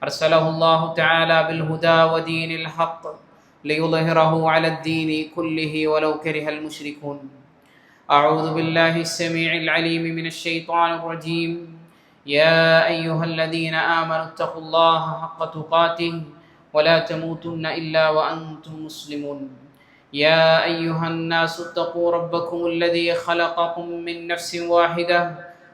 أرسله الله تعالى بالهدى ودين الحق ليظهره على الدين كله ولو كره المشركون. أعوذ بالله السميع العليم من الشيطان الرجيم. يا أيها الذين آمنوا اتقوا الله حق تقاته ولا تموتن إلا وأنتم مسلمون. يا أيها الناس اتقوا ربكم الذي خلقكم من نفس واحدة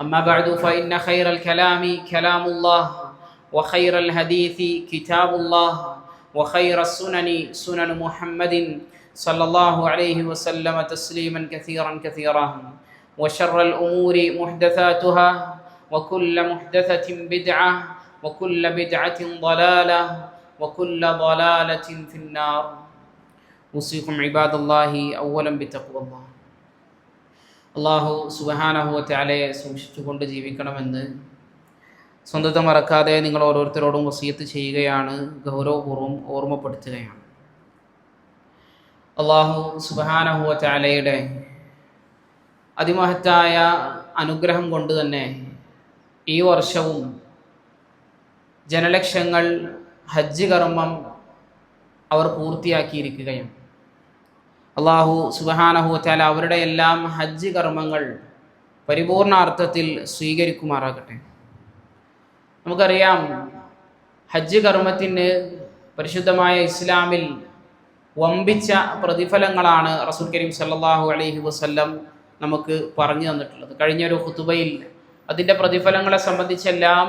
أما بعد فإن خير الكلام كلام الله وخير الحديث كتاب الله وخير السنن سنن محمد صلى الله عليه وسلم تسليما كثيرا كثيرا وشر الأمور محدثاتها وكل محدثة بدعة وكل بدعة ضلالة وكل ضلالة في النار. أوصيكم عباد الله أولا بتقوى الله. അള്ളാഹു സുബഹാനഹുവറ്റാലയെ സൂക്ഷിച്ചുകൊണ്ട് ജീവിക്കണമെന്ന് സ്വന്തത്തെ മറക്കാതെ നിങ്ങൾ ഓരോരുത്തരോടും വസീയത്ത് ചെയ്യുകയാണ് ഗൗരവപൂർവം ഓർമ്മപ്പെടുത്തുകയാണ്. അള്ളാഹു സുബഹാനഹുവറ്റാലയുടെ അതിമഹത്തായ അനുഗ്രഹം കൊണ്ട് തന്നെ ഈ വർഷവും ജനലക്ഷങ്ങൾ ഹജ്ജ് കർമ്മം അവർ പൂർത്തിയാക്കിയിരിക്കുകയാണ്. അള്ളാഹു സുബഹാനഹുത്താല അവരുടെ എല്ലാം ഹജ്ജ് കർമ്മങ്ങൾ പരിപൂർണാർത്ഥത്തിൽ സ്വീകരിക്കുമാറാകട്ടെ. നമുക്കറിയാം ഹജ്ജ് കർമ്മത്തിന് പരിശുദ്ധമായ ഇസ്ലാമിൽ വമ്പിച്ച പ്രതിഫലങ്ങളാണ് റസൂൽ കരീം സല്ലാഹു അലൈഹി വസ്ല്ലം നമുക്ക് പറഞ്ഞു തന്നിട്ടുള്ളത്. കഴിഞ്ഞൊരു ഹുതുബയിൽ അതിന്റെ പ്രതിഫലങ്ങളെ സംബന്ധിച്ചെല്ലാം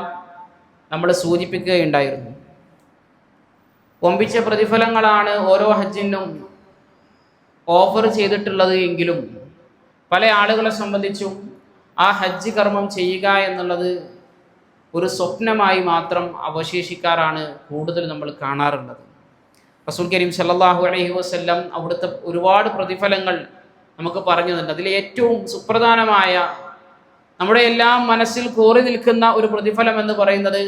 നമ്മൾ സൂചിപ്പിക്കുകയുണ്ടായിരുന്നു. വമ്പിച്ച പ്രതിഫലങ്ങളാണ് ഓരോ ഹജ്ജിനും ഓഫർ ചെയ്തിട്ടുള്ളത് എങ്കിലും പല ആളുകളെ സംബന്ധിച്ചും ആ ഹജ്ജ് കർമ്മം ചെയ്യുക എന്നുള്ളത് ഒരു സ്വപ്നമായി മാത്രം അവശേഷിക്കാറാണ് കൂടുതൽ നമ്മൾ കാണാറുള്ളത്. റസൂൽ കരീം സല്ലാഹു അലൈഹി വസ്ല്ലം അവിടുത്തെ ഒരുപാട് പ്രതിഫലങ്ങൾ നമുക്ക് പറഞ്ഞു തന്നിട്ടുണ്ട്. അതിൽ ഏറ്റവും സുപ്രധാനമായ നമ്മുടെ എല്ലാം മനസ്സിൽ കോറി നിൽക്കുന്ന ഒരു പ്രതിഫലം എന്ന് പറയുന്നത്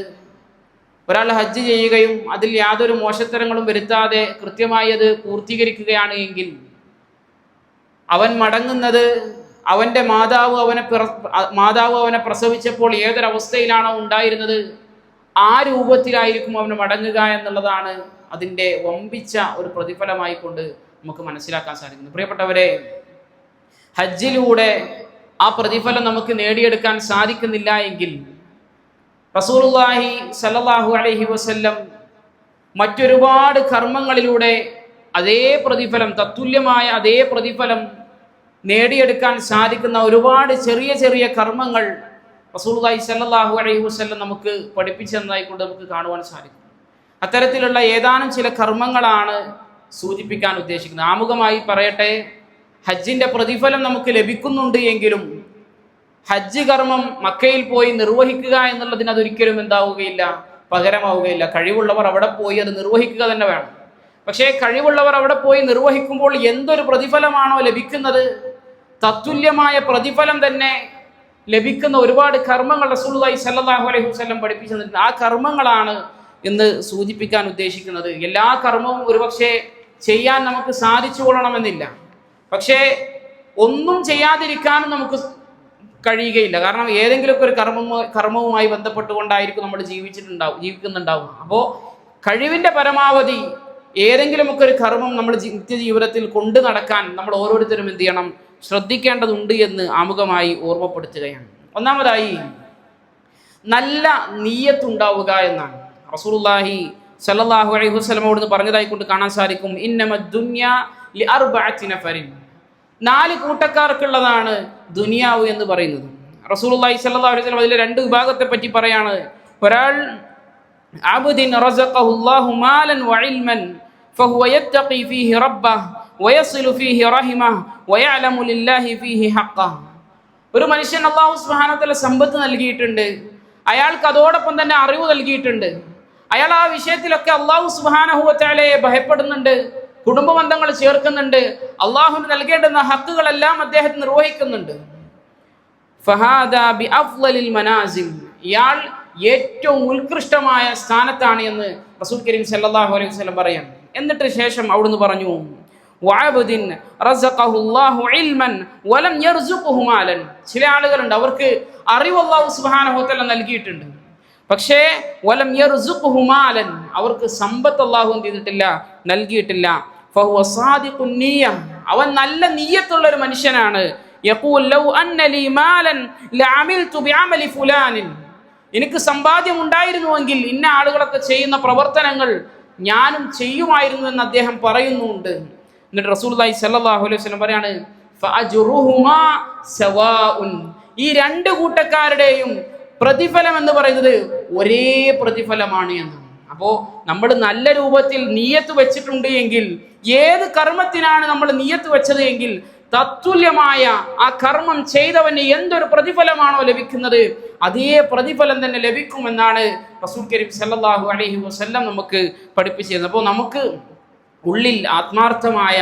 ഒരാൾ ഹജ്ജ് ചെയ്യുകയും അതിൽ യാതൊരു മോശത്തരങ്ങളും വരുത്താതെ കൃത്യമായി അത് പൂർത്തീകരിക്കുകയാണ് എങ്കിൽ അവൻ മടങ്ങുന്നത് അവന്റെ മാതാവ് അവനെ മാതാവ് അവനെ പ്രസവിച്ചപ്പോൾ ഏതൊരവസ്ഥയിലാണോ ഉണ്ടായിരുന്നത് ആ രൂപത്തിലായിരിക്കും അവന് മടങ്ങുക എന്നുള്ളതാണ് അതിന്റെ വമ്പിച്ച ഒരു പ്രതിഫലമായി കൊണ്ട് നമുക്ക് മനസ്സിലാക്കാൻ സാധിക്കുന്നു പ്രിയപ്പെട്ടവരെ ഹജ്ജിലൂടെ ആ പ്രതിഫലം നമുക്ക് നേടിയെടുക്കാൻ സാധിക്കുന്നില്ല എങ്കിൽ റസൂലുള്ളാഹി സല്ലാഹു അലഹി വസ്ല്ലം മറ്റൊരുപാട് കർമ്മങ്ങളിലൂടെ അതേ പ്രതിഫലം തത്തുല്യമായ അതേ പ്രതിഫലം നേടിയെടുക്കാൻ സാധിക്കുന്ന ഒരുപാട് ചെറിയ ചെറിയ കർമ്മങ്ങൾ റസൂൽദായി സല്ലാഹു അലൈഹി വസ്ല്ലം നമുക്ക് പഠിപ്പിച്ചെന്നതായിക്കൊണ്ട് നമുക്ക് കാണുവാൻ സാധിക്കും. അത്തരത്തിലുള്ള ഏതാനും ചില കർമ്മങ്ങളാണ് സൂചിപ്പിക്കാൻ ഉദ്ദേശിക്കുന്നത്. ആമുഖമായി പറയട്ടെ ഹജ്ജിന്റെ പ്രതിഫലം നമുക്ക് ലഭിക്കുന്നുണ്ട് എങ്കിലും ഹജ്ജ് കർമ്മം മക്കയിൽ പോയി നിർവഹിക്കുക എന്നുള്ളതിന് അതൊരിക്കലും എന്താവുകയില്ല പകരമാവുകയില്ല. കഴിവുള്ളവർ അവിടെ പോയി അത് നിർവഹിക്കുക തന്നെ വേണം. പക്ഷേ കഴിവുള്ളവർ അവിടെ പോയി നിർവഹിക്കുമ്പോൾ എന്തൊരു പ്രതിഫലമാണോ ലഭിക്കുന്നത്? തത്തുല്യമായ പ്രതിഫലം തന്നെ ലഭിക്കുന്ന ഒരുപാട് കർമ്മങ്ങൾ റസൂലുള്ളാഹി സല്ലല്ലാഹു അലൈഹി വസല്ലം പഠിപ്പിച്ചു ആ കർമ്മങ്ങളാണ് എന്ന് സൂചിപ്പിക്കാൻ ഉദ്ദേശിക്കുന്നത്. എല്ലാ കർമ്മവും ഒരുപക്ഷെ ചെയ്യാൻ നമുക്ക് സാധിച്ചു കൊള്ളണമെന്നില്ല. പക്ഷേ ഒന്നും ചെയ്യാതിരിക്കാനും നമുക്ക് കഴിയുകയില്ല. കാരണം ഏതെങ്കിലുമൊക്കെ ഒരു കർമ്മ കർമ്മവുമായി ബന്ധപ്പെട്ടുകൊണ്ടായിരിക്കും നമ്മൾ ജീവിച്ചിട്ടുണ്ടാവും ജീവിക്കുന്നുണ്ടാവും അപ്പോൾ കഴിവിന്റെ പരമാവധി ഏതെങ്കിലുമൊക്കെ ഒരു കർമ്മം നമ്മൾ നിത്യജീവിതത്തിൽ കൊണ്ടു നടക്കാൻ നമ്മൾ ഓരോരുത്തരും എന്ത് ചെയ്യണം? ശ്രദ്ധിക്കേണ്ടതുണ്ട് എന്ന് ആമുഖമായി ഓർമ്മപ്പെടുത്തുകയാണ്. ഒന്നാമതായി നല്ല നീയത്തുണ്ടാവുക എന്നാണ്. റസൂലുള്ളാഹി സല്ലാഹു അലൈഹി വസ്ലമോട് പറഞ്ഞതായി കൊണ്ട് കാണാൻ സാധിക്കും. ഇന്നമ ദുന്യ നഫരിൻ. നാല് കൂട്ടക്കാർക്കുള്ളതാണ് ദുനിയാവ് എന്ന് പറയുന്നത്. റസൂലുള്ളാഹി സ്വല്ലല്ലാഹു അലൈഹി വസല്ലം അതിലെ രണ്ട് വിഭാഗത്തെ പറ്റി പറയാണ്. ഒരാൾ അബ്ദിൻ റസഖഹുല്ലാഹു മാലൻ വഇൽമൻ فهو يتقي فيه ربه ويصل فيه رحمه ويعلم لله فيه حقه ഒരു മനുഷ്യൻ അള്ളാഹു സുബ്ഹാനഹു സമ്പത്ത് നൽകിയിട്ടുണ്ട് അയാൾക്ക് അതോടൊപ്പം തന്നെ അറിവ് നൽകിയിട്ടുണ്ട് അയാൾ ആ വിഷയത്തിലൊക്കെ അള്ളാഹു സുബാനഹുവറ്റാലയെ ഭയപ്പെടുന്നുണ്ട് കുടുംബ ബന്ധങ്ങൾ ചേർക്കുന്നുണ്ട് അള്ളാഹുവിന് നൽകേണ്ടുന്ന ഹക്കുകളെല്ലാം അദ്ദേഹം നിർവഹിക്കുന്നുണ്ട് ഫഹാദ ബി അഫ്ളലിൽ മനാസിൽ ഇയാൾ ഏറ്റവും ഉത്കൃഷ്ടമായ സ്ഥാനത്താണ് എന്ന് റസൂൽ കരീം സല്ലാഹു അലൈഹി വസല്ലം പറയാം. എന്നിട്ട് ശേഷം അവിടുന്ന് പറഞ്ഞു വലം ചില ആളുകളുണ്ട് അവർക്ക് അറിവ് അല്ലാഹു സുബ്ഹാനഹു വതആല നൽകിയിട്ടുണ്ട്. പക്ഷേ വലം യർസുഖുഹു മാലൻ അവർക്ക് സമ്പത്ത് അള്ളാഹു എന്ത് ചെയ്തിട്ടില്ല നൽകിയിട്ടില്ല. അവൻ നല്ല നീയത്തുള്ള ഒരു മനുഷ്യനാണ്. ലൗ അന്ന ലീ മാലൻ എനിക്ക് സമ്പാദ്യം ഉണ്ടായിരുന്നുവെങ്കിൽ ഇന്ന ആളുകളൊക്കെ ചെയ്യുന്ന പ്രവർത്തനങ്ങൾ ഞാനും ചെയ്യുമായിരുന്നു എന്ന് അദ്ദേഹം പറയുന്നുണ്ട്. എന്നിട്ട് റസൂലുള്ളാഹി സ്വല്ലല്ലാഹു അലൈഹി വസല്ലം പറയാണ് ഈ രണ്ട് കൂട്ടക്കാരുടെയും പ്രതിഫലം എന്ന് പറയുന്നത് ഒരേ പ്രതിഫലമാണ് എന്ന്. അപ്പോൾ നമ്മൾ നല്ല രൂപത്തിൽ നീയത്ത് വെച്ചിട്ടുണ്ട് എങ്കിൽ ഏത് കർമ്മത്തിനാണ് നമ്മൾ നീയത്ത് വെച്ചത് എങ്കിൽ തത്തുല്യമായ ആ കർമ്മം ചെയ്തവന് എന്തൊരു പ്രതിഫലമാണോ ലഭിക്കുന്നത്? അതേ പ്രതിഫലം തന്നെ ലഭിക്കുമെന്നാണ് റസൂൽ കരീം സല്ലല്ലാഹു അലൈഹി വസല്ലം നമുക്ക് പഠിപ്പിച്ചിരുന്നത്. അപ്പോൾ നമുക്ക് ഉള്ളിൽ ആത്മാർത്ഥമായ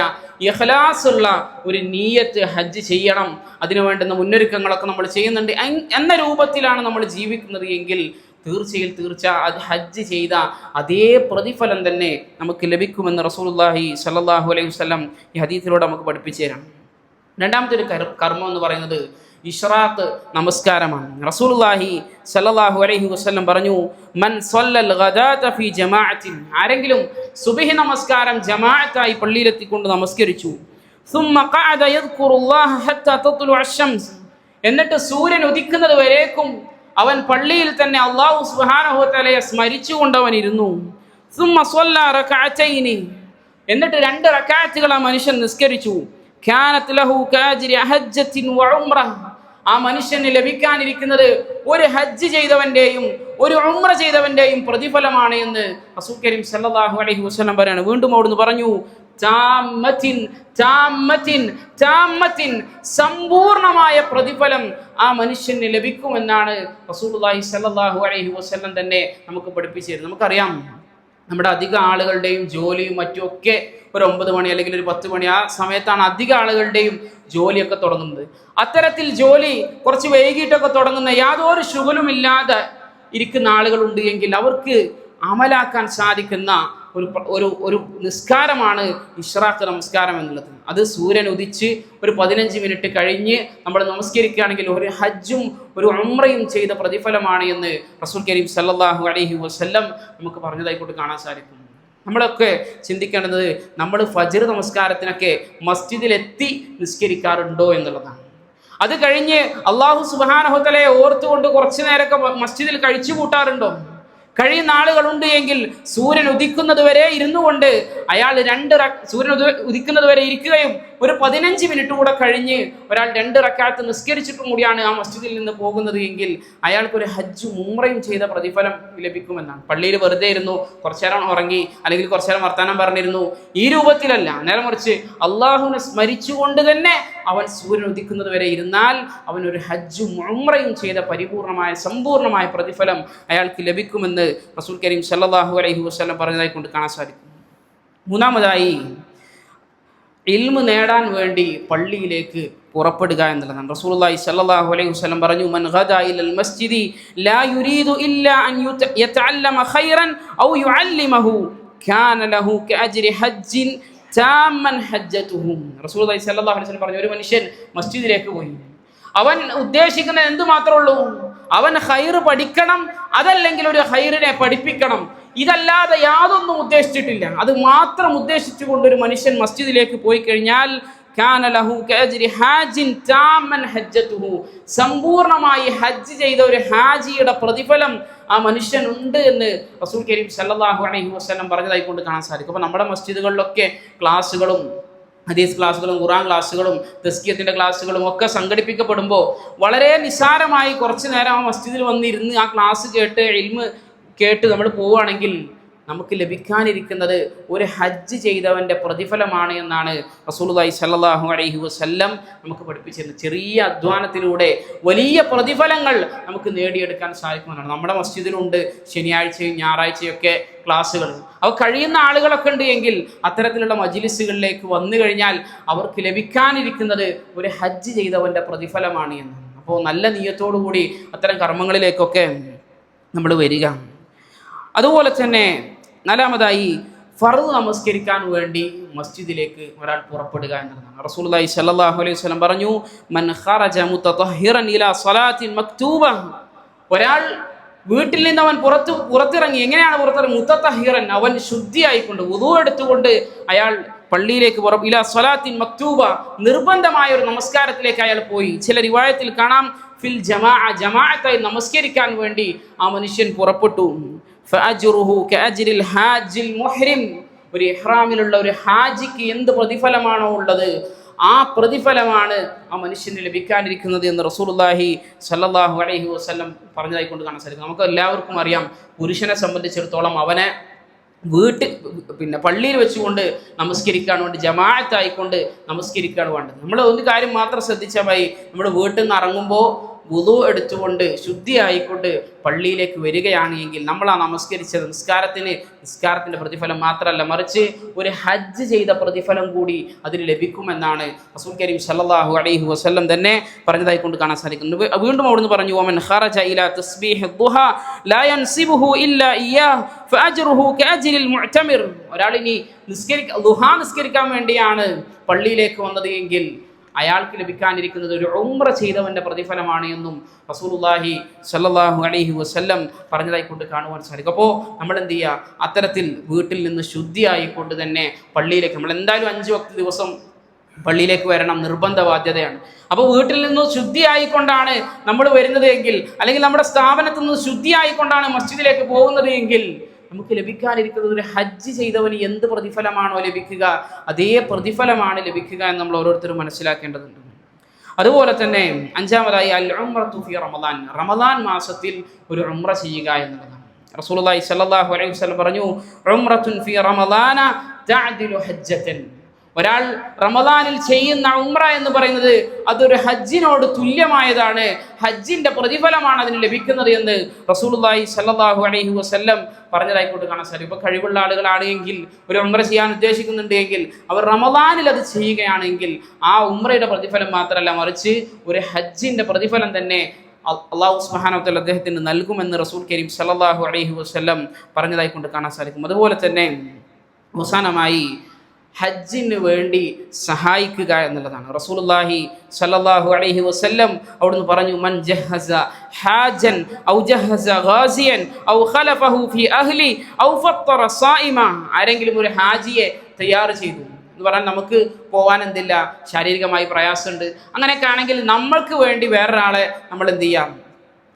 ഇഖ്ലാസുള്ള ഒരു നീയത്ത് ഹജ്ജ് ചെയ്യണം. അതിനു വേണ്ടുന്ന മുന്നൊരുക്കങ്ങളൊക്കെ നമ്മൾ ചെയ്യുന്നുണ്ട്. എന്ന രൂപത്തിലാണ് നമ്മൾ ജീവിക്കുന്നത് എങ്കിൽ തീർച്ചയിൽ തീർച്ച അത് ഹജ്ജ് ചെയ്ത അതേ പ്രതിഫലം തന്നെ നമുക്ക് ലഭിക്കുമെന്ന് റസൂലുള്ളാഹി സല്ലാഹു അലൈഹി വസ്ലം ഈ ഹദീസിലൂടെ നമുക്ക് പഠിപ്പിച്ചു തരാം. രണ്ടാമത്തെ ഒരു കർമ്മം എന്ന് പറയുന്നത് ഇഷ്റാഖ് നമസ്കാരമാണ്. റസൂൽഹി സല്ലാഹു അലൈഹി വസ്ലം പറഞ്ഞു മൻ ഫി ജമാഅത്തിൻ. ആരെങ്കിലും സുബിഹി നമസ്കാരം ജമാഅത്തായി പള്ളിയിലെത്തിക്കൊണ്ട് നമസ്കരിച്ചു എന്നിട്ട് സൂര്യൻ ഉദിക്കുന്നത് വരേക്കും അവൻ പള്ളിയിൽ തന്നെ അള്ളാഹു സുബാനഹുത്തലയെ സ്മരിച്ചുകൊണ്ട് അവൻ ഇരുന്നു എന്നിട്ട് രണ്ട് റക്കാറ്റുകൾ ആ മനുഷ്യൻ നിസ്കരിച്ചു ആ മനുഷ്യന് ലഭിക്കാനിരിക്കുന്നത് ഒരു ഹജ്ജ് ചെയ്തവന്റെയും ഒരു ഉമ്ര ചെയ്തവന്റെയും പ്രതിഫലമാണ് എന്ന് കരീം സല്ലല്ലാഹു അലൈഹി വസല്ലം പറയാണ്. വീണ്ടും അവിടുന്ന് പറഞ്ഞു സമ്പൂർണമായ പ്രതിഫലം ആ മനുഷ്യന് ലഭിക്കുമെന്നാണ് റസൂലുള്ളാഹി സല്ലല്ലാഹു അലൈഹി വസല്ലം തന്നെ നമുക്ക് പഠിപ്പിച്ചു തരുന്നത്. നമുക്കറിയാം. നമ്മുടെ അധിക ആളുകളുടെയും ജോലിയും മറ്റുമൊക്കെ ഒരു ഒമ്പത് മണി അല്ലെങ്കിൽ ഒരു പത്ത് മണി ആ സമയത്താണ് അധിക ആളുകളുടെയും ജോലിയൊക്കെ തുടങ്ങുന്നത്. അത്തരത്തിൽ ജോലി കുറച്ച് വൈകിട്ടൊക്കെ തുടങ്ങുന്ന യാതൊരു ശുഗലുമില്ലാതെ ഇരിക്കുന്ന ആളുകളുണ്ട് എങ്കിൽ അവർക്ക് അമലാക്കാൻ സാധിക്കുന്ന ഒരു ഒരു ഒരു നിസ്കാരമാണ് ഇഷ്റാഖ് നമസ്കാരം എന്നുള്ളത്. അത് സൂര്യൻ ഉദിച്ച് ഒരു പതിനഞ്ച് മിനിറ്റ് കഴിഞ്ഞ് നമ്മൾ നമസ്കരിക്കുകയാണെങ്കിൽ ഒരു ഹജ്ജും ഒരു അമ്രയും ചെയ്ത പ്രതിഫലമാണ് എന്ന് റസൂൽ കരീം സല്ലാഹു അലഹി വസ്ല്ലം നമുക്ക് പറഞ്ഞതായിക്കൊണ്ട് കാണാൻ സാധിക്കും. നമ്മളൊക്കെ ചിന്തിക്കേണ്ടത് നമ്മൾ ഫജ്ർ നമസ്കാരത്തിനൊക്കെ മസ്ജിദിലെത്തി നിസ്കരിക്കാറുണ്ടോ എന്നുള്ളതാണ്. അത് കഴിഞ്ഞ് അള്ളാഹു സുബാനഹുത്തലയെ ഓർത്തുകൊണ്ട് കുറച്ചു നേരമൊക്കെ മസ്ജിദിൽ കഴിച്ചു കൂട്ടാറുണ്ടോ? കഴിയുന്ന ആളുകളുണ്ട് എങ്കിൽ സൂര്യൻ ഉദിക്കുന്നത് വരെ ഇരുന്നു കൊണ്ട് അയാൾ രണ്ട് സൂര്യൻ ഉദ- ഉദിക്കുന്നത് വരെ ഇരിക്കുകയും ഒരു പതിനഞ്ച് മിനിറ്റ് കൂടെ കഴിഞ്ഞ് ഒരാൾ രണ്ട് റക്കാത്ത് നിസ്കരിച്ചിട്ടും കൂടിയാണ് ആ മസ്ജിദിൽ നിന്ന് പോകുന്നത് എങ്കിൽ അയാൾക്കൊരു ഹജ്ജ് ഉമ്രയും ചെയ്ത പ്രതിഫലം ലഭിക്കുമെന്നാണ്. പള്ളിയിൽ വെറുതെ ഇരുന്നു കുറച്ചേരം ഉറങ്ങി അല്ലെങ്കിൽ കുറച്ചേരം വർത്തമാനം പറഞ്ഞിരുന്നു. ഈ രൂപത്തിലല്ല നേരെ മറിച്ച് അള്ളാഹുവിനെ സ്മരിച്ചുകൊണ്ട് തന്നെ അവൻ സൂര്യൻ ഉദിക്കുന്നത് വരെ ഇരുന്നാൽ അവൻ ഒരു ഹജ്ജും ഉംറയും ചെയ്ത പരിപൂർണമായ സമ്പൂർണമായ പ്രതിഫലം അയാൾക്ക് ലഭിക്കുമെന്ന് റസൂൽ കരീം സല്ലാഹു അലൈഹി വസ്ലം പറഞ്ഞതായി കൊണ്ട് കാണാൻ സാധിക്കും. മൂന്നാമതായി ഇൽമ് നേടാൻ വേണ്ടി പള്ളിയിലേക്ക് പുറപ്പെടുക എന്നുള്ളതാണ്. റസൂലുള്ളാഹി സ്വല്ലല്ലാഹു അലൈഹി വസല്ലം പറഞ്ഞു മൻ ഗദാ ഇലൽ മസ്ജിദി ലാ യുരീദു ഇല്ലാ അൻ യുത- യതഅല്ലമ ഖൈറൻ ഔ യുഅല്ലിമഹു കാന ലഹു കഅജ്രി ഹജ്ജിൻ താമൻ ഹജ്ജതുഹു റസൂലുള്ളാഹി സ്വല്ലല്ലാഹു അലൈഹി വസല്ലം പറഞ്ഞു ഒരു മനുഷ്യൻ മസ്ജിദിലേക്ക് പോയി. അവൻ ഉദ്ദേശിക്കുന്നത് എന്ത് മാത്രമേ ഉള്ളൂ അവൻ ഖൈർ പഠിക്കണം അതല്ലെങ്കിൽ ഒരു ഖൈറിനെ പഠിപ്പിക്കണം? ഇതല്ലാതെ യാതൊന്നും ഉദ്ദേശിച്ചിട്ടില്ല. അത് മാത്രം ഉദ്ദേശിച്ചുകൊണ്ട് ഒരു മനുഷ്യൻ മസ്ജിദിലേക്ക് പോയി കഴിഞ്ഞാൽ സമ്പൂർണമായി ഹജ്ജ് ചെയ്ത ഒരു ഹാജിയുടെ പ്രതിഫലം ആ മനുഷ്യനുണ്ട് എന്ന് റസൂൽ കരീം സല്ലാഹു അലൈഹി വസ്ലം പറഞ്ഞതായി കൊണ്ട് കാണാൻ സാധിക്കും. അപ്പോൾ നമ്മുടെ മസ്ജിദുകളിലൊക്കെ ക്ലാസ്സുകളും ഹദീസ് ക്ലാസ്സുകളും ഖുറാൻ ക്ലാസ്സുകളും തസ്കിയത്തിന്റെ ക്ലാസ്സുകളും ഒക്കെ സംഘടിപ്പിക്കപ്പെടുമ്പോൾ വളരെ നിസാരമായി കുറച്ച് നേരം ആ മസ്ജിദിൽ വന്നിരുന്ന് ആ ക്ലാസ് കേട്ട് ഇൽമ് കേട്ട് നമ്മൾ പോവുകയാണെങ്കിൽ നമുക്ക് ലഭിക്കാനിരിക്കുന്നത് ഒരു ഹജ്ജ് ചെയ്തവന്റെ പ്രതിഫലമാണ് എന്നാണ് റസൂലുള്ളാഹി സ്വല്ലല്ലാഹു അലൈഹി വസല്ലം നമുക്ക് പഠിപ്പിച്ചിരുന്നത്. ചെറിയ അധ്വാനത്തിലൂടെ വലിയ പ്രതിഫലങ്ങൾ നമുക്ക് നേടിയെടുക്കാൻ സാധിക്കുന്നതാണ് നമ്മുടെ മസ്ജിദിലുണ്ട് ശനിയാഴ്ചയും ഞായറാഴ്ചയൊക്കെ ക്ലാസ്സുകൾ. അവ കഴിയുന്ന ആളുകളൊക്കെ ഉണ്ട് എങ്കിൽ അത്തരത്തിലുള്ള മജിലിസുകളിലേക്ക് വന്നു കഴിഞ്ഞാൽ അവർക്ക് ലഭിക്കാനിരിക്കുന്നത് ഒരു ഹജ്ജ് ചെയ്തവന്റെ പ്രതിഫലമാണ് എന്ന് അപ്പോൾ നല്ല നീയത്തോടു കൂടി അത്തരം കർമ്മങ്ങളിലേക്കൊക്കെ നമ്മൾ വരിക. അതുപോലെ തന്നെ നാലാമതായി ഫറു നമസ്കരിക്കാൻ വേണ്ടി മസ്ജിദിലേക്ക് ഒരാൾ പുറപ്പെടുക എന്നതാണ്. റസൂലുള്ളാഹി സ്വല്ലല്ലാഹു അലൈഹി വസല്ലം പറഞ്ഞു മൻ മക്തൂബ. ഒരാൾ വീട്ടിൽ നിന്ന് അവൻ പുറത്ത് പുറത്തിറങ്ങി എങ്ങനെയാണ് പുറത്തിറങ്ങി? മുത്തത്തഹിറൻ അവൻ ശുദ്ധിയായിക്കൊണ്ട് ഉദു എടുത്തുകൊണ്ട് അയാൾ പള്ളിയിലേക്ക് പുറ ഇല സ്വലാത്തിൻ മക്തൂബ. നിർബന്ധമായ ഒരു നമസ്കാരത്തിലേക്ക് അയാൾ പോയി. ചില റിവായത്തിൽ കാണാം ഫിൽ ജമാ ജമാഅത്തായി നമസ്കരിക്കാൻ വേണ്ടി ആ മനുഷ്യൻ പുറപ്പെട്ടു. ഹാജിൽ ഒരു ഇഹ്റാമിലുള്ള ഒരു ഹാജിക്ക് എന്ത് പ്രതിഫലമാണോ ഉള്ളത്? ആ പ്രതിഫലമാണ് ആ മനുഷ്യന് ലഭിക്കാനിരിക്കുന്നത് എന്ന് റസൂലുള്ളാഹി സല്ലാഹു അലൈഹി വസ്ലം പറഞ്ഞതായി കൊണ്ട് കാണാൻ സാധിക്കും. നമുക്ക് എല്ലാവർക്കും അറിയാം പുരുഷനെ സംബന്ധിച്ചിടത്തോളം അവനെ വീട്ടിൽ പിന്നെ പള്ളിയിൽ വെച്ചുകൊണ്ട് നമസ്കരിക്കാൻ വേണ്ടി ജമാഅത്തായിക്കൊണ്ട് നമസ്കരിക്കാൻ വേണ്ടത്. നമ്മൾ ഒരു കാര്യം മാത്രം ശ്രദ്ധിച്ചാൽ മതി. നമ്മൾ വീട്ടിൽ നിന്ന് ഇറങ്ങുമ്പോൾ വുതു എടുത്തുകൊണ്ട് ശുദ്ധിയായിക്കൊണ്ട് പള്ളിയിലേക്ക് വരികയാണ് എങ്കിൽ നമ്മൾ ആ നമസ്കരിച്ച നിസ്കാരത്തിന് നിസ്കാരത്തിന്റെ പ്രതിഫലം മാത്രമല്ല മറിച്ച് ഒരു ഹജ്ജ് ചെയ്ത പ്രതിഫലം കൂടി അതിന് ലഭിക്കുമെന്നാണ് റസൂൽ കരീം സല്ലാഹു അലൈഹി വസല്ലം തന്നെ പറഞ്ഞതായി കൊണ്ട് കാണാൻ സാധിക്കുന്നു. വീണ്ടും അവിടുന്ന് പറഞ്ഞു ഓമൻ ലാ ഇല്ലാ ഫഅജ്റുഹു ഒരാളിനി നിസ്കരിക്ക ദുഹ നിസ്കരിക്കാൻ വേണ്ടിയാണ് പള്ളിയിലേക്ക് വന്നത് എങ്കിൽ അയാൾക്ക് ലഭിക്കാനിരിക്കുന്നത് ഒരു ഉമ്ര ചെയ്തവന്റെ പ്രതിഫലമാണ് എന്നും റസൂലുള്ളാഹി സല്ലാഹു അലഹി വസ്ല്ലം പറഞ്ഞതായിക്കൊണ്ട് കാണുവാൻ സാധിക്കും. അപ്പോൾ നമ്മൾ എന്ത് ചെയ്യുക? അത്തരത്തിൽ വീട്ടിൽ നിന്ന് ശുദ്ധിയായിക്കൊണ്ട് തന്നെ പള്ളിയിലേക്ക് നമ്മൾ എന്തായാലും അഞ്ച് വക്ത ദിവസം പള്ളിയിലേക്ക് വരണം നിർബന്ധ ബാധ്യതയാണ് അപ്പോൾ വീട്ടിൽ നിന്ന് ശുദ്ധിയായിക്കൊണ്ടാണ് നമ്മൾ വരുന്നത് എങ്കിൽ അല്ലെങ്കിൽ നമ്മുടെ സ്ഥാപനത്തിൽ നിന്ന് ശുദ്ധിയായിക്കൊണ്ടാണ് മസ്ജിദിലേക്ക് പോകുന്നത് എങ്കിൽ നമുക്ക് ലഭിക്കാനിരിക്കുന്നത് ഒരു ഹജ്ജ് ചെയ്തവന് എന്ത് പ്രതിഫലമാണോ ലഭിക്കുക അതേ പ്രതിഫലമാണ് ലഭിക്കുക എന്ന് നമ്മൾ ഓരോരുത്തരും മനസ്സിലാക്കേണ്ടതുണ്ട്. അതുപോലെ തന്നെ അഞ്ചാമതായി അൽ ഫി റമദാൻ. റമദാൻ മാസത്തിൽ ഒരു ഉംറ ചെയ്യുക എന്നുള്ളതാണ്. റസൂലുള്ളാഹി സ്വല്ലല്ലാഹു അലൈഹി വസല്ലം പറഞ്ഞു ഉംറത്തുൻ ഫി റമദാന ഒരാൾ റമദാനിൽ ചെയ്യുന്ന ഉമ്ര എന്ന് പറയുന്നത് അതൊരു ഹജ്ജിനോട് തുല്യമായതാണ്. ഹജ്ജിന്റെ പ്രതിഫലമാണ് അതിന് ലഭിക്കുന്നത് എന്ന് റസൂലുള്ളാഹി സല്ലാഹു അലൈഹി വസ്ല്ലം പറഞ്ഞതായിക്കോട്ട് കാണാൻ സാധിക്കും. ഇപ്പോൾ കഴിവുള്ള ആളുകളാണെങ്കിൽ ഒരു ഉമ്ര ചെയ്യാൻ ഉദ്ദേശിക്കുന്നുണ്ട് എങ്കിൽ അവർ റമദാനിൽ അത് ചെയ്യുകയാണെങ്കിൽ ആ ഉമ്രയുടെ പ്രതിഫലം മാത്രമല്ല മറിച്ച് ഒരു ഹജ്ജിന്റെ പ്രതിഫലം തന്നെ അള്ളാഹു സുബ്ഹാനഹു അദ്ദേഹത്തിന് നൽകുമെന്ന് റസൂൽ കരീം സല്ലാഹു അലൈഹി വസ്ല്ലം പറഞ്ഞതായിക്കൊണ്ട് കാണാൻ സാധിക്കും. അതുപോലെ തന്നെ അവസാനമായി ഹജ്ജിന് വേണ്ടി സഹായിക്കുക എന്നുള്ളതാണ്. റസൂലുള്ളാഹി സല്ലല്ലാഹു അലൈഹി വസല്ലം അവിടുന്ന് പറഞ്ഞു മൻ ജഹസ ഹാജൻ ഔ ജഹസ ഗാസിയൻ ഔ ഖലഫഹു ഫി അഹ്ലി ഔ ഫത്തറ സായിമ ആരെങ്കിലും ഒരു ഹാജിയെ തയ്യാർ ചെയ്തു എന്ന് പറഞ്ഞാൽ നമുക്ക് പോകാൻ എന്തില്ല ശാരീരികമായി പ്രയാസമുണ്ട്. അങ്ങനെയൊക്കെ ആണെങ്കിൽ നമ്മൾക്ക് വേണ്ടി വേറൊരാളെ നമ്മൾ എന്ത് ചെയ്യാം?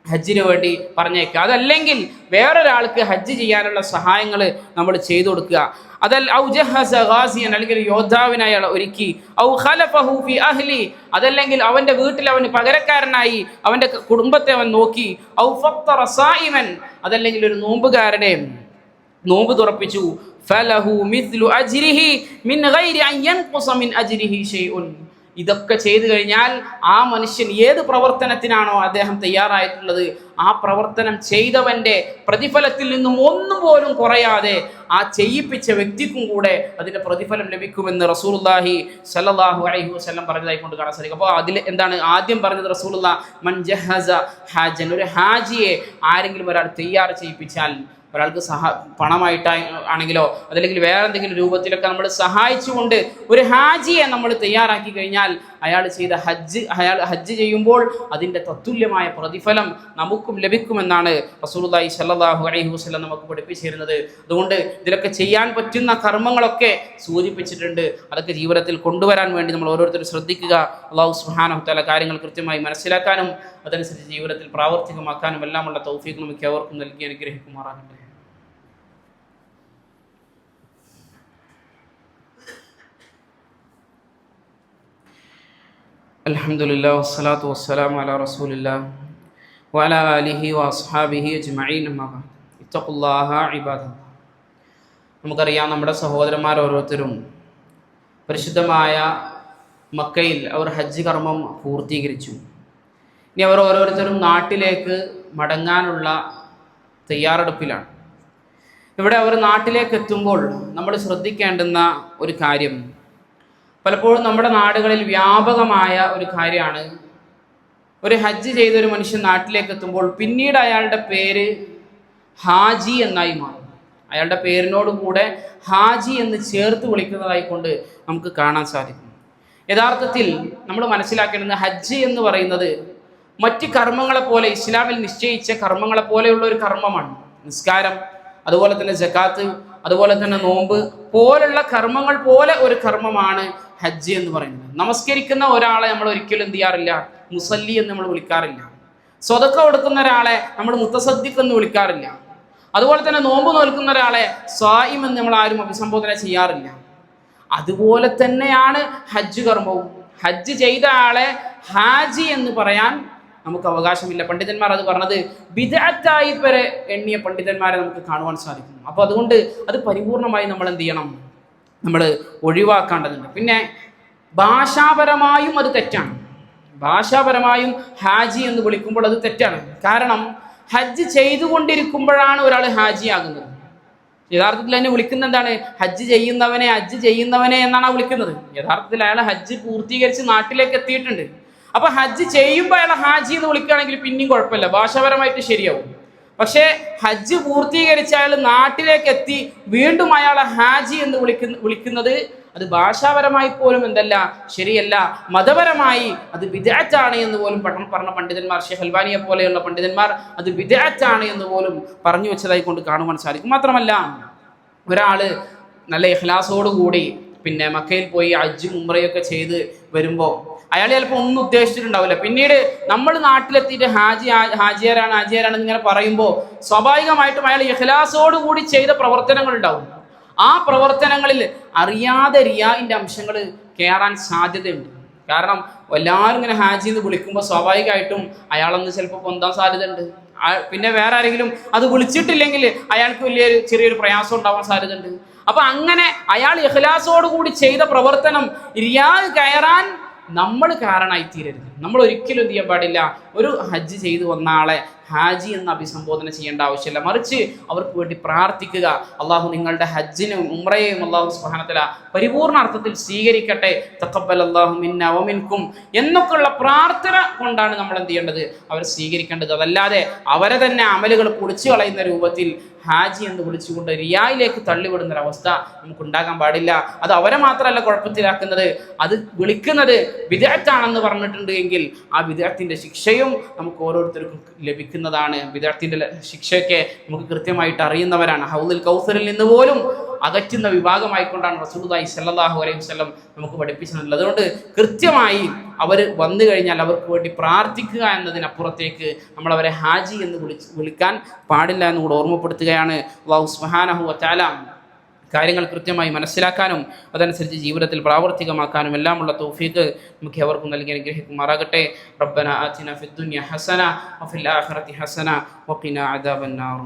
ഹജ്ജിന് വേണ്ടി പറഞ്ഞേക്കുക. അതല്ലെങ്കിൽ വേറൊരാൾക്ക് ഹജ്ജ് ചെയ്യാനുള്ള സഹായങ്ങൾ നമ്മൾ ചെയ്തു കൊടുക്കുക. അതല്ല ഔ ജഹസ അല്ലെങ്കിൽ യോദ്ധാവിനെ അയാൾ ഒരുക്കി. ഔ ഫി അഹ്ലി അതല്ലെങ്കിൽ അവന്റെ വീട്ടിൽ അവന് പകരക്കാരനായി അവന്റെ കുടുംബത്തെ അവൻ നോക്കി. ഔ ഫക്ത റസായിമൻ അതല്ലെങ്കിൽ ഒരു നോമ്പുകാരനെ നോമ്പ് തുറപ്പിച്ചു. ഫലഹു മിസ്ലു അജ്രിഹി മിൻ ഗൈരി അൻ യൻഖുസ മിൻ അജ്രിഹി ഷൈഉൻ. ഇതൊക്കെ ചെയ്തു കഴിഞ്ഞാൽ ആ മനുഷ്യൻ ഏത് പ്രവർത്തനത്തിനാണോ അദ്ദേഹം തയ്യാറായിട്ടുള്ളത്? ആ പ്രവർത്തനം ചെയ്തവന്റെ പ്രതിഫലത്തിൽ നിന്നും ഒന്നും പോലും കുറയാതെ ആ ചെയ്യിപ്പിച്ച വ്യക്തിക്കും കൂടെ അതിന്റെ പ്രതിഫലം ലഭിക്കുമെന്ന് റസൂലുള്ളാഹി സല്ലാഹു അലൈഹി വസല്ലം പറഞ്ഞതായി കൊണ്ട് കാണാൻ സാധിക്കും. അപ്പോൾ അതിൽ എന്താണ്? ആദ്യം പറഞ്ഞത് റസൂലുള്ള മൻ ജഹസ ഹാജൻ. ഒരു ഹാജിയെ ആരെങ്കിലും ഒരാൾ തയ്യാർ ചെയ്യിപ്പിച്ചാൽ ഒരാൾക്ക് സഹ പണമായിട്ട് ആണെങ്കിലോ അതല്ലെങ്കിൽ വേറെ എന്തെങ്കിലും രൂപത്തിലൊക്കെ നമ്മൾ സഹായിച്ചുകൊണ്ട് ഒരു ഹാജിയെ നമ്മൾ തയ്യാറാക്കി കഴിഞ്ഞാൽ അയാൾ ചെയ്ത ഹജ്ജ് അയാൾ ഹജ്ജ് ചെയ്യുമ്പോൾ അതിന്റെ തത്തുല്യമായ പ്രതിഫലം നമുക്കും ലഭിക്കുമെന്നാണ് റസൂലുള്ളാഹി സ്വല്ലല്ലാഹു അലൈഹി വസല്ലം നമുക്ക് പഠിപ്പിച്ചിരുന്നത്. അതുകൊണ്ട് ഇതിലൊക്കെ ചെയ്യാൻ പറ്റുന്ന കർമ്മങ്ങളൊക്കെ സൂചിപ്പിച്ചിട്ടുണ്ട്. അതൊക്കെ ജീവിതത്തിൽ കൊണ്ടുവരാൻ വേണ്ടി നമ്മൾ ഓരോരുത്തരും ശ്രദ്ധിക്കുക. അള്ളാഹു സുബ്ഹാനഹു തആല കാര്യങ്ങൾ കൃത്യമായി മനസ്സിലാക്കാനും അതനുസരിച്ച് ജീവിതത്തിൽ പ്രാവർത്തികമാക്കാനും എല്ലാമുള്ള തൗഫീഖ് നമുക്ക് അവർക്കും നൽകി അനുഗ്രഹിക്കുമാറാകട്ടെ. അലഹമുല്ലാ വസ്സലാത്തു വസ്സലാം അല റസൂലില്ലാഹി വല അലിഹി വസ്ഹാബിഹി അജ്മഈൻ ഇത്തഖുല്ലാഹ ഇബാദ. നമുക്കറിയാം നമ്മുടെ സഹോദരന്മാർ ഓരോരുത്തരും പരിശുദ്ധമായ മക്കയിൽ അവർ ഹജ്ജ് കർമ്മം പൂർത്തീകരിച്ചു. ഇനി അവർ ഓരോരുത്തരും നാട്ടിലേക്ക് മടങ്ങാനുള്ള തയ്യാറെടുപ്പിലാണ്. ഇവിടെ അവർ നാട്ടിലേക്ക് എത്തുമ്പോൾ നമ്മൾ ശ്രദ്ധിക്കേണ്ടുന്ന ഒരു കാര്യം പലപ്പോഴും നമ്മുടെ നാടുകളിൽ വ്യാപകമായ ഒരു കാര്യമാണ്. ഒരു ഹജ്ജ് ചെയ്ത ഒരു മനുഷ്യൻ നാട്ടിലേക്ക് എത്തുമ്പോൾ പിന്നീട് അയാളുടെ പേര് ഹാജി എന്നായി മാറും. അയാളുടെ പേരിനോട് കൂടെ ഹാജി എന്ന് ചേർത്ത് വിളിക്കുന്നതായി കൊണ്ട് നമുക്ക് കാണാൻ സാധിക്കും. യഥാർത്ഥത്തിൽ നമ്മൾ മനസ്സിലാക്കേണ്ടത് ഹജ്ജ് എന്ന് പറയുന്നത് മറ്റ് കർമ്മങ്ങളെ പോലെ ഇസ്ലാമിൽ നിശ്ചയിച്ച കർമ്മങ്ങളെ പോലെയുള്ള ഒരു കർമ്മമാണ്. നിസ്കാരം അതുപോലെ തന്നെ ജക്കാത്ത് അതുപോലെ തന്നെ നോമ്പ് പോലുള്ള കർമ്മങ്ങൾ പോലെ ഒരു കർമ്മമാണ് ഹജ്ജ് എന്ന് പറയുന്നത്. നമസ്കരിക്കുന്ന ഒരാളെ നമ്മൾ ഒരിക്കലും എന്ത് ചെയ്യാറില്ല? മുസല്ലി എന്ന് നമ്മൾ വിളിക്കാറില്ല. സ്വതക്ക കൊടുക്കുന്ന ഒരാളെ നമ്മൾ മുത്തസദ്ദിഖ് എന്ന് വിളിക്കാറില്ല. അതുപോലെ തന്നെ നോമ്പ് നോൽക്കുന്ന ഒരാളെ സ്വായിം എന്ന് നമ്മൾ ആരും അഭിസംബോധന ചെയ്യാറില്ല. അതുപോലെ തന്നെയാണ് ഹജ്ജ് കർമ്മവും. ഹജ്ജ് ചെയ്ത ആളെ ഹാജി എന്ന് പറയാൻ നമുക്ക് അവകാശമില്ല. പണ്ഡിതന്മാർ അത് പറഞ്ഞത് വിദഗ്ധായി വരെ എണ്ണിയ പണ്ഡിതന്മാരെ നമുക്ക് കാണുവാൻ സാധിക്കും അപ്പോൾ അതുകൊണ്ട് അത് പരിപൂർണമായി നമ്മൾ എന്ത് ചെയ്യണം? നമ്മൾ ഒഴിവാക്കേണ്ടതുണ്ട് പിന്നെ ഭാഷാപരമായും അത് തെറ്റാണ്. ഭാഷാപരമായും ഹാജി എന്ന് വിളിക്കുമ്പോൾ അത് തെറ്റാണ്. കാരണം ഹജ്ജ് ചെയ്തുകൊണ്ടിരിക്കുമ്പോഴാണ് ഒരാൾ ഹാജി ആകുന്നത് യഥാർത്ഥത്തിൽ അതിനെ വിളിക്കുന്നത് എന്താണ്? ഹജ്ജ് ചെയ്യുന്നവനെ ഹജ്ജ് ചെയ്യുന്നവനെ എന്നാണ് വിളിക്കുന്നത്. യഥാർത്ഥത്തിൽ അയാൾ ഹജ്ജ് പൂർത്തീകരിച്ച് നാട്ടിലേക്ക് എത്തിയിട്ടുണ്ട്. അപ്പൊ ഹജ്ജ് ചെയ്യുമ്പോൾ അയാൾ ഹാജി എന്ന് വിളിക്കുകയാണെങ്കിൽ പിന്നെയും കുഴപ്പമില്ല. ഭാഷാപരമായിട്ട് ശരിയാവും. പക്ഷേ ഹജ്ജ് പൂർത്തീകരിച്ച അയാൾ നാട്ടിലേക്ക് എത്തി വീണ്ടും അയാളെ ഹാജി എന്ന് വിളിക്കുന്ന വിളിക്കുന്നത് അത് ഭാഷാപരമായി പോലും എന്തല്ല ശരിയല്ല. മതപരമായി അത് വിദാറ്റാണ് എന്ന് പോലും പഠനം പറഞ്ഞ പണ്ഡിതന്മാർ ഷെ അൽബാനിയെ പോലെയുള്ള പണ്ഡിതന്മാർ അത് വിദാറ്റാണ് എന്ന് പോലും പറഞ്ഞു വെച്ചതായി കൊണ്ട് കാണുവാൻ സാധിക്കും. മാത്രമല്ല ഒരാൾ നല്ല ഇഖ്ലാസോടുകൂടി പിന്നെ മക്കയിൽ പോയി അജ്ജും ഉമ്രയൊക്കെ ചെയ്ത് വരുമ്പോൾ അയാൾ ചിലപ്പോൾ ഒന്നും ഉദ്ദേശിച്ചിട്ടുണ്ടാവില്ല. പിന്നീട് നമ്മൾ നാട്ടിലെത്തിയിട്ട് ഹാജി ഹാജിയാരാണ് ഹാജിയാരാണ് ഇങ്ങനെ പറയുമ്പോൾ സ്വാഭാവികമായിട്ടും അയാൾ ഇഹ്ലാസോട് കൂടി ചെയ്ത പ്രവർത്തനങ്ങൾ ഉണ്ടാവും. ആ പ്രവർത്തനങ്ങളിൽ അറിയാതെ റിയായിന്റെ അംശങ്ങൾ കയറാൻ സാധ്യതയുണ്ട്. കാരണം എല്ലാവരും ഇങ്ങനെ ഹാജി എന്ന് വിളിക്കുമ്പോൾ സ്വാഭാവികമായിട്ടും അയാളൊന്ന് ചിലപ്പോൾ പൊന്താൻ സാധ്യതയുണ്ട്. പിന്നെ വേറെ ആരെങ്കിലും അത് വിളിച്ചിട്ടില്ലെങ്കിൽ അയാൾക്ക് വലിയൊരു ചെറിയൊരു പ്രയാസം ഉണ്ടാവാൻ സാധ്യതയുണ്ട്. അപ്പൊ അങ്ങനെ അയാൾ കൂടി ചെയ്ത പ്രവർത്തനം റിയാദ് കയറാൻ നമ്മൾ കാരണമായി തീരരുത് നമ്മൾ ഒരിക്കലും എന്ത് ചെയ്യാൻ പാടില്ല. ഒരു ഹജ്ജ് ചെയ്തു വന്ന ആളെ ഹാജി എന്ന് അഭിസംബോധന ചെയ്യേണ്ട ആവശ്യമില്ല. മറിച്ച് അവർക്ക് വേണ്ടി പ്രാർത്ഥിക്കുക. അള്ളാഹു നിങ്ങളുടെ ഹജ്ജിനും ഉമ്രയെയും അള്ളാഹു സുഹാനത്തല പരിപൂർണ അർത്ഥത്തിൽ സ്വീകരിക്കട്ടെ. തക്കബൽ അള്ളാഹു മിന്ന വമിൻകും എന്നൊക്കെയുള്ള പ്രാർത്ഥന കൊണ്ടാണ് നമ്മൾ എന്ത് ചെയ്യേണ്ടത്? അവർ സ്വീകരിക്കേണ്ടത്. അതല്ലാതെ അവരെ തന്നെ അമലുകൾ പൊളിച്ചു കളയുന്ന രൂപത്തിൽ ഹാജി എന്ന് വിളിച്ചുകൊണ്ട് റിയായിലേക്ക് തള്ളിവിടുന്ന ഒരവസ്ഥ നമുക്ക് ഉണ്ടാകാൻ പാടില്ല. അത് അവരെ മാത്രമല്ല കുഴപ്പത്തിലാക്കുന്നത്. അത് വിളിക്കുന്നത് വിദഗ്ധാണെന്ന് പറഞ്ഞിട്ടുണ്ട് എങ്കിൽ ആ വിദഗ്ധത്തിന്റെ ശിക്ഷയും നമുക്ക് ഓരോരുത്തർക്കും ലഭിക്കുന്നതാണ്. വിദഗ്ധത്തിന്റെ ശിക്ഷയൊക്കെ നമുക്ക് കൃത്യമായിട്ട് അറിയുന്നവരാണ്. ഹൗദുൽ കൗസറിൽ നിന്ന് പോലും അകറ്റുന്ന വിഭാഗമായിക്കൊണ്ടാണ് റസൂലുള്ളാഹി സ്വല്ലല്ലാഹു അലൈഹി വസല്ലം നമുക്ക് പഠിപ്പിച്ചിട്ടുള്ളത്. അതുകൊണ്ട് കൃത്യമായി അവർ വന്നു കഴിഞ്ഞാൽ അവർക്ക് വേണ്ടി പ്രാർത്ഥിക്കുക എന്നതിനപ്പുറത്തേക്ക് നമ്മൾ അവരെ ഹാജി എന്ന് വിളിച്ച് വിളിക്കാൻ പാടില്ല എന്ന് കൂടെ ഓർമ്മപ്പെടുത്തുകയാണ്. അള്ളാഹു സുബ്ഹാനഹു വതആല കാര്യങ്ങൾ കൃത്യമായി മനസ്സിലാക്കാനും അതനുസരിച്ച് ജീവിതത്തിൽ പ്രാവർത്തികമാക്കാനും എല്ലാമുള്ള തൗഫീഖ് നമുക്ക് അവർക്കും നൽകി അനുഗ്രഹിക്കുമാറാകട്ടെ. റബ്ബന ആതിന ഫിദ്ദുനിയ ഹസന വഫിൽ ആഖിറതി ഹസന വഖിനാ അദാബന്നാർ.